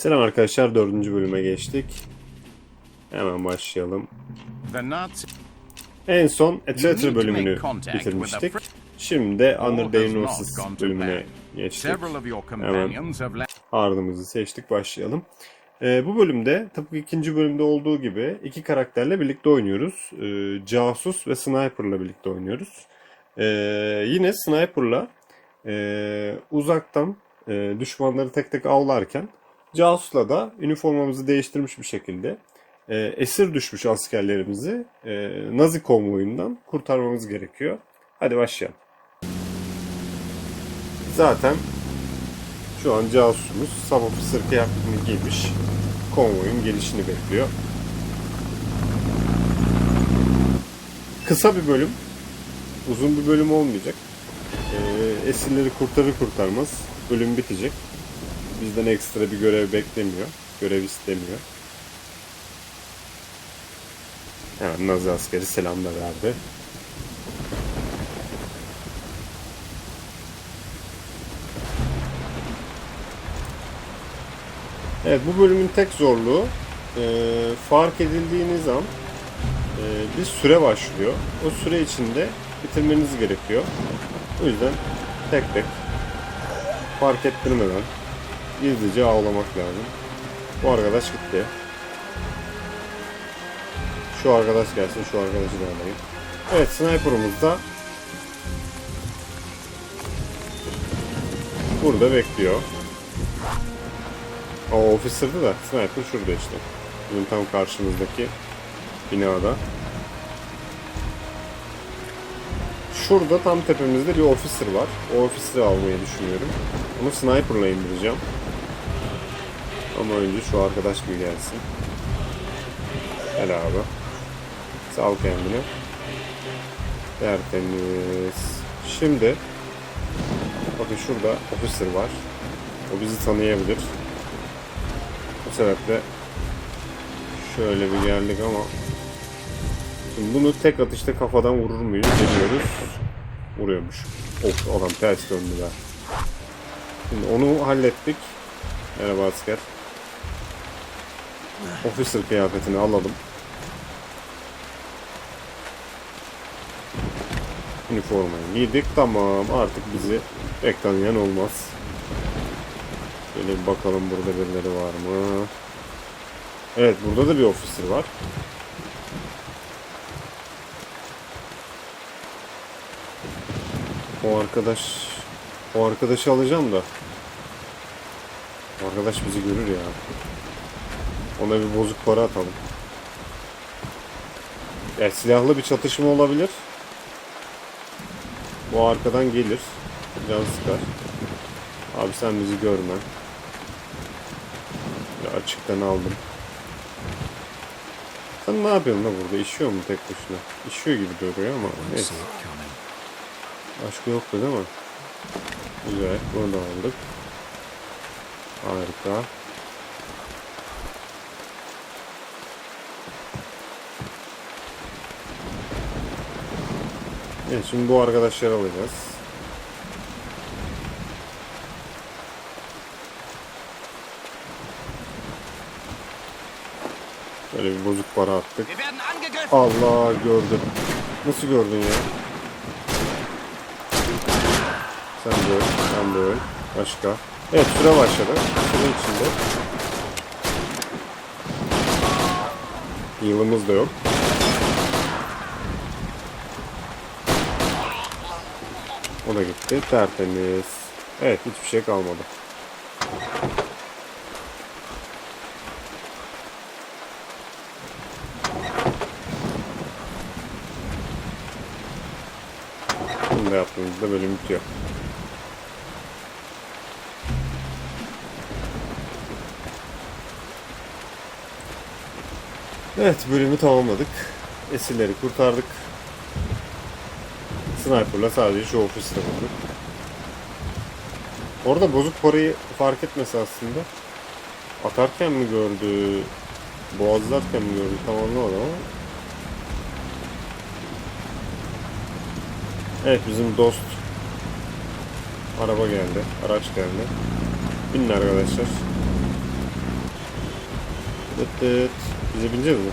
Selam arkadaşlar dördüncü bölüme geçtik. Hemen başlayalım. En son to bölümünü bitirmiştik. Şimdi Under Diagnosis bölümüne geçtik. left. Ardımızı seçtik başlayalım. Ee, bu bölümde tıpkı ikinci bölümde olduğu gibi iki karakterle birlikte oynuyoruz. Ee, Casus ve Sniper'la birlikte oynuyoruz. Ee, yine Sniper'la e, uzaktan e, düşmanları tek tek avlarken Casus'la da üniformamızı değiştirmiş bir şekilde e, esir düşmüş askerlerimizi e, Nazi konvoyundan kurtarmamız gerekiyor. Hadi başlayalım. Zaten şu an casusumuz sub officer kıyafetini giymiş. Konvoyun gelişini bekliyor. Kısa bir bölüm. Uzun bir bölüm olmayacak. Ee, esirleri kurtarır kurtarmaz bölüm bitecek. Bizden ekstra bir görev beklemiyor. Görev istemiyor. Hemen Nazi askeri selam da verdi. Evet bu bölümün tek zorluğu e, fark edildiğiniz an e, bir süre başlıyor. O süre içinde bitirmeniz gerekiyor. O yüzden tek tek fark ettirmeden gizlice ağlamak lazım. Bu arkadaş gitti. Şu arkadaş gelsin, şu arkadaşı da alayım. Evet, sniper'ımız da burada bekliyor. O officer'dı da sniper şurada işte. Bizim tam karşımızdaki binada. Şurada tam tepemizde bir officer var. O officer'ı almayı düşünüyorum. Onu sniper'la indireceğim. Ama önce şu arkadaş bir gelsin. Gel abi. Sal kendini. Tertemiz. Şimdi bakın şurada officer var. O bizi tanıyabilir. Bu sebeple şöyle bir geldik ama şimdi bunu tek atışta kafadan vurur muyuz deniyoruz. Vuruyormuş. Of adam ters döndü be. Şimdi onu hallettik. Merhaba asker. Officer kıyafetini alalım. Üniformayı giydik. Tamam artık bizi pek tanıyan olmaz. Şöyle bir bakalım burada birileri var mı? Evet burada da bir officer var. O arkadaş o arkadaşı alacağım da o arkadaş bizi görür ya. Ona bir bozuk para atalım. Ya silahlı bir çatışma olabilir. Bu arkadan gelir. Can sıkar. Abi sen bizi görme. Ya açıktan aldım. Sen ne yapıyorsun da burada? İşiyor mu tek başına? İşiyor gibi duruyor ama neyse. Başka yoktu değil mi? Güzel. Bunu da aldık. Harika. Evet şimdi bu arkadaşları alacağız. Böyle bir bozuk para attık. Allah gördüm. Nasıl gördün ya? Sen de öl, sen de öl. Başka. Evet süre başladı. Süre içinde. Yılımız da yok. O da gitti. Tertemiz. Evet hiçbir şey kalmadı. Bunu da yaptığımızda bölüm bitiyor. Evet bölümü tamamladık. Esirleri kurtardık. Sniper'la sadece şu ofiste bulduk. Orada bozuk parayı fark etmesi aslında. Atarken mi gördü, boğazlarken mi gördü tam anlamadım ama. Evet bizim dost araba geldi, araç geldi. Binin arkadaşlar. Dıt dıt. Bize bineceğiz mi?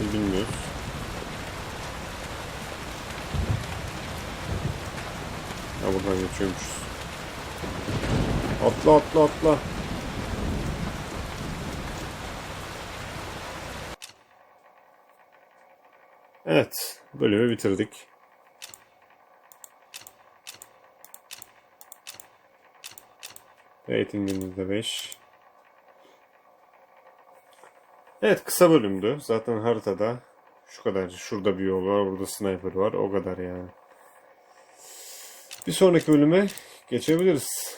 Biz bilmiyoruz. Buradan geçiyormuşuz. Atla atla atla. Evet. Bölümü bitirdik. Ratingimiz de 5. Evet kısa bölümdü. Zaten haritada şu kadar. Şurada bir yol var. Burada sniper var. O kadar yani. Bir sonraki bölüme geçebiliriz.